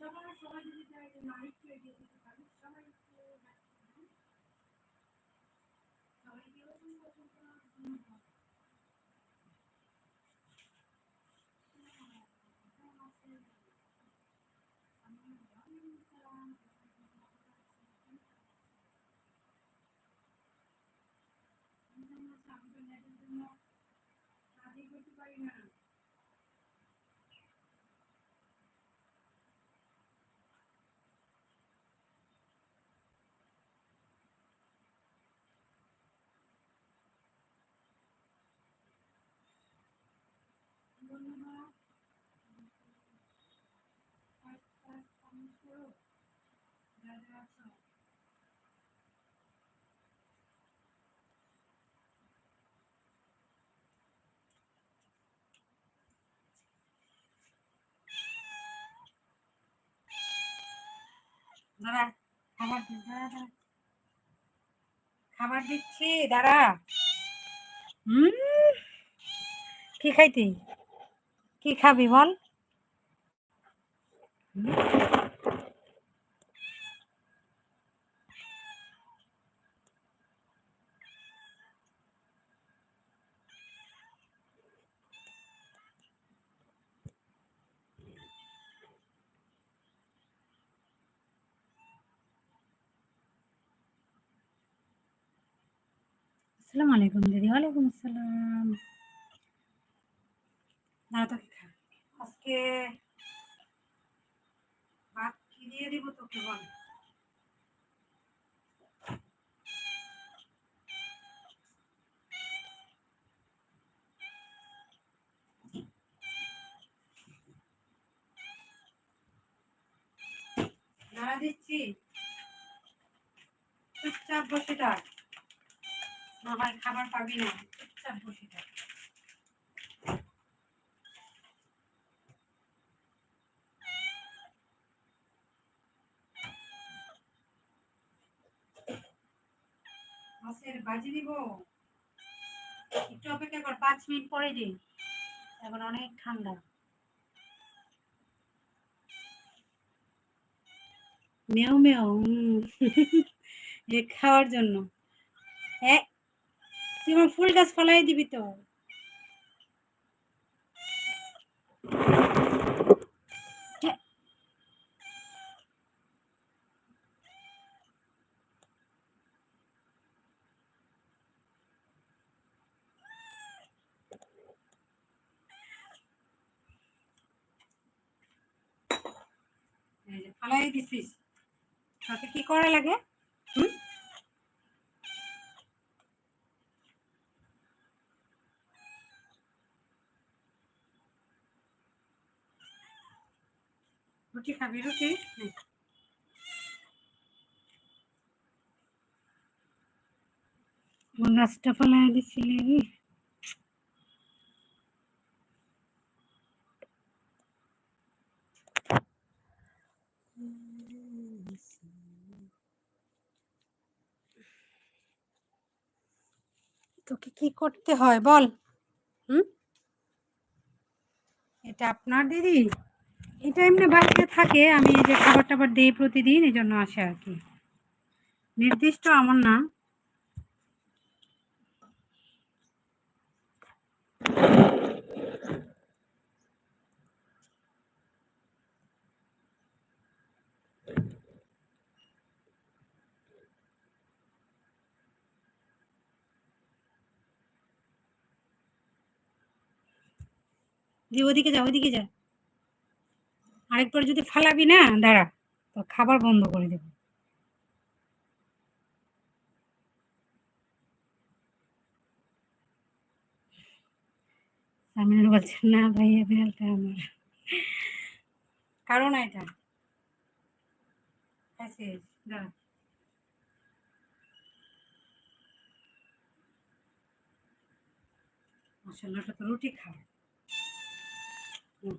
সবাই সবাই যদি চায় যে না একটু এগিয়ে যেতে পারি সবাই একটু সবাইকে অসংখ্য অসংখ্য ধন্যবাদ কাজই করতে পারি না ধন্যবাদ একটা কমেন্ট করো যা যা আছো খাবার দিচ্ছি দাঁড়া। হুম কি খাইতি? কি খাবি বল? আসসালামু আলাইকুম দিদি ওয়ালাইকুম আসসালাম আজকে ভাত কি দিব তোকে বল। দাঁড়া দিচ্ছি। চুপচাপ বসে থাক। খাবার পাবি না। চুপচাপ বসে মাছের বাজি দিব। একটু অপেক্ষা কর, পাঁচ মিনিট পরে দিই এখন অনেক ঠান্ডা। মেও মেও খাওয়ার জন্য। হ্যাঁ তুই আমার ফুল গাছ ফলাই দিবি তো। ফালাই দিছিস। তাতে কি করা লাগে? হুম? রুটি খাবি রুটি? গাছটা ফেলাই দিছিলি। তোকে কি করতে হয় বল হুম? এটা আপনার দিদি? এটা এমনি বাড়িতে থাকে, আমি এই যে খাবার টাবার দিই প্রতিদিন এই জন্য আসে আর কি। নির্দিষ্ট আমার না। যে ওদিকে যা ওদিকে যা। আরেকবার যদি ফালাবি না, দাঁড়া, তো খাবার বন্ধ করে দেবো। সামিনুর বলছে, না ভাইয়া বিড়ালটা আমার। কারণ এটা। মশলাটা তো রুটি হুম।